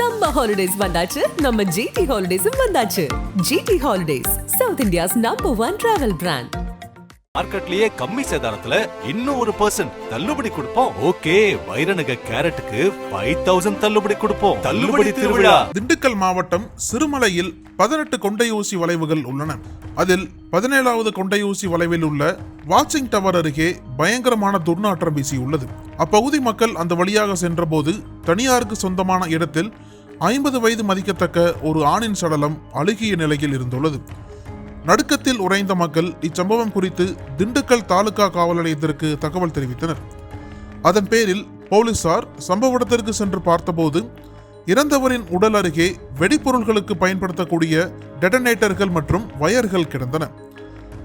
Summer holidays வந்தாச்சு. நம்ம GT ஹாலிடேஸும் வந்தாச்சு. GT holidays South India's number one travel brand மார்க்கெட்லயே கம்மி சேதாரத்துல இன்னும் ஒரு பர்சன்ட் தள்ளுபடி கொடுப்போம். ஓகே வைரநக கேரட்டுக்கு ஃபைவ் தௌசண்ட் தள்ளுபடி கொடுப்போம். தள்ளுபடி திருவிழா. திண்டுக்கல் மாவட்டம் சிறுமலையில் பதினெட்டு கொண்டையூசி வளைவுகள் உள்ளன. அதில் பதினேழாவது கொண்டையூசி வளைவில் உள்ள வாட்சிங் டவர் அருகே பயங்கரமான துர்நாற்றம் வீசியுள்ளது. அப்பகுதி மக்கள் அந்த வழியாக சென்றபோது தனியாருக்கு சொந்தமான இடத்தில் ஐம்பது வயது மதிக்கத்தக்க ஒரு ஆணின் சடலம் அழுகிய நிலையில் இருந்துள்ளது. நடுக்கத்தில் உறைந்த மக்கள் இச்சம்பவம் குறித்து திண்டுக்கல் தாலுகா காவல் நிலையத்திற்கு தகவல் தெரிவித்தனர். அதன் பேரில் போலீசார் சம்பவ இடத்திற்கு சென்று பார்த்தபோது இறந்தவரின் உடல் அருகே வெடிபொருள்களுக்கு பயன்படுத்தக்கூடிய டெட்டனேட்டர்கள் மற்றும் வயர்கள் கிடந்தன.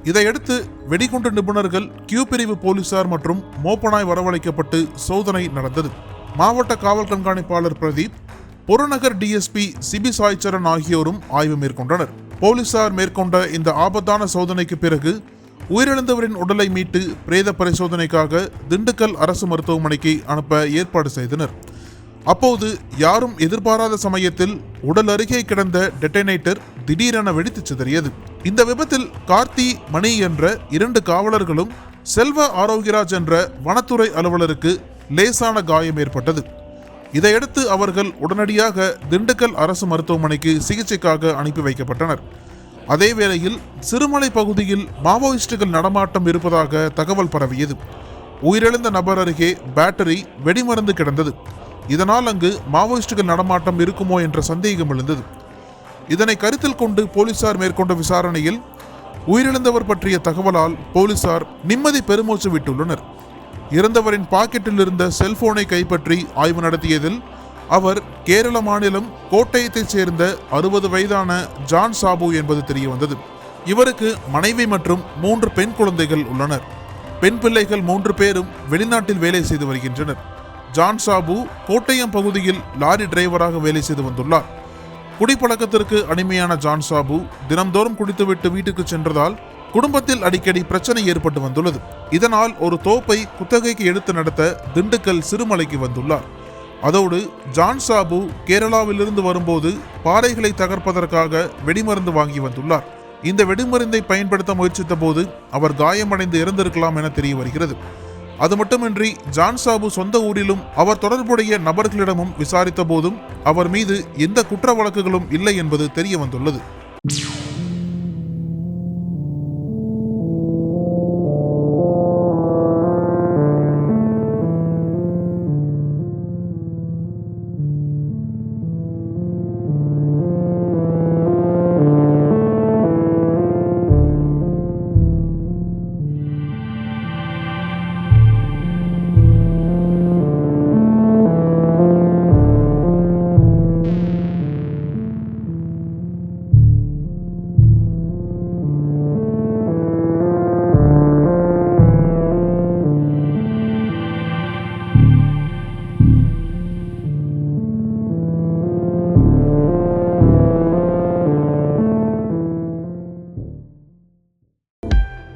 இதையடுத்து வெடிகுண்டு நிபுணர்கள் கியூ பிரிவு போலீசார் மற்றும் மோப்பனாய் வரவழைக்கப்பட்டு சோதனை நடந்தது. மாவட்ட காவல் கண்காணிப்பாளர் பிரதீப் புறநகர் டிஎஸ்பி சிபி சாய்ச்சரன் ஆகியோரும் ஆய்வு மேற்கொண்டனர். போலீசார் மேற்கொண்ட இந்த ஆபத்தான சோதனைக்கு பிறகு உயிரிழந்தவரின் உடலை மீட்டு பிரேத பரிசோதனைக்காக திண்டுக்கல் அரசு மருத்துவமனைக்கு அனுப்ப ஏற்பாடு செய்தனர். அப்போது யாரும் எதிர்பாராத சமயத்தில் உடல் அருகே கிடந்த டெட்டனேட்டர் திடீரென வெடித்து சிதறியது. இந்த விபத்தில் கார்த்தி மணி என்ற இரண்டு காவலர்களும் செல்வ ஆரோக்கியராஜ் என்ற வனத்துறை அலுவலருக்கு லேசான காயம் ஏற்பட்டது. இதையடுத்து அவர்கள் உடனடியாக திண்டுக்கல் அரசு மருத்துவமனைக்கு சிகிச்சைக்காக அனுப்பி வைக்கப்பட்டனர். அதே வேளையில் சிறுமலை பகுதியில் மாவோயிஸ்டுகள் நடமாட்டம் இருப்பதாக தகவல் பரவியது. உயிரிழந்த நபர் அருகே பேட்டரி வெடிமருந்து கிடந்தது. இதனால் அங்கு மாவோயிஸ்டுகள் நடமாட்டம் இருக்குமோ என்ற சந்தேகம் எழுந்தது. இதனை கருத்தில் கொண்டு போலீசார் மேற்கொண்ட விசாரணையில் உயிரிழந்தவர் பற்றிய தகவலால் போலீசார் நிம்மதி பெருமூச்சு விட்டுள்ளனர். இறந்தவரின் பாக்கெட்டில் இருந்த செல்போனை கைப்பற்றி ஆய்வு நடத்தியதில் அவர் கேரள மாநிலம் கோட்டயத்தைச் சேர்ந்த அறுபது வயதான ஜான் சாபு என்பது தெரிய வந்தது இவருக்கு மனைவி மற்றும் மூன்று பெண் குழந்தைகள் உள்ளனர். பெண் பிள்ளைகள் மூன்று பேரும் வெளிநாட்டில் வேலை செய்து வருகின்றனர். ஜான் சாபு கோட்டயம் பகுதியில் லாரி டிரைவராக வேலை செய்து வந்துள்ளார். குடிப்பழக்கத்திற்கு அடிமையான ஜான் சாபு தினம்தோறும் குடித்துவிட்டு வீட்டுக்கு சென்றதால் குடும்பத்தில் அடிக்கடி பிரச்சனை ஏற்பட்டு வந்துள்ளது. இதனால் ஒரு தோப்பை குத்தகைக்கு எடுத்து நடத்த திண்டுக்கல் சிறுமலைக்கு வந்துள்ளார். அதோடு ஜான் சாபு கேரளாவிலிருந்து வரும்போது பாறைகளை தகர்ப்பதற்காக வெடிமருந்து வாங்கி வந்துள்ளார். இந்த வெடிமருந்தை பயன்படுத்த முயற்சித்த போது அவர் காயமடைந்து இறந்திருக்கலாம் என தெரிய வருகிறது. அது மட்டுமின்றி ஜான் சாபு சொந்த ஊரிலும் அவர் தொடர்புடைய நபர்களிடமும் விசாரித்த போதும் அவர் மீது எந்த குற்ற வழக்குகளும் இல்லை என்பது தெரிய வந்துள்ளது.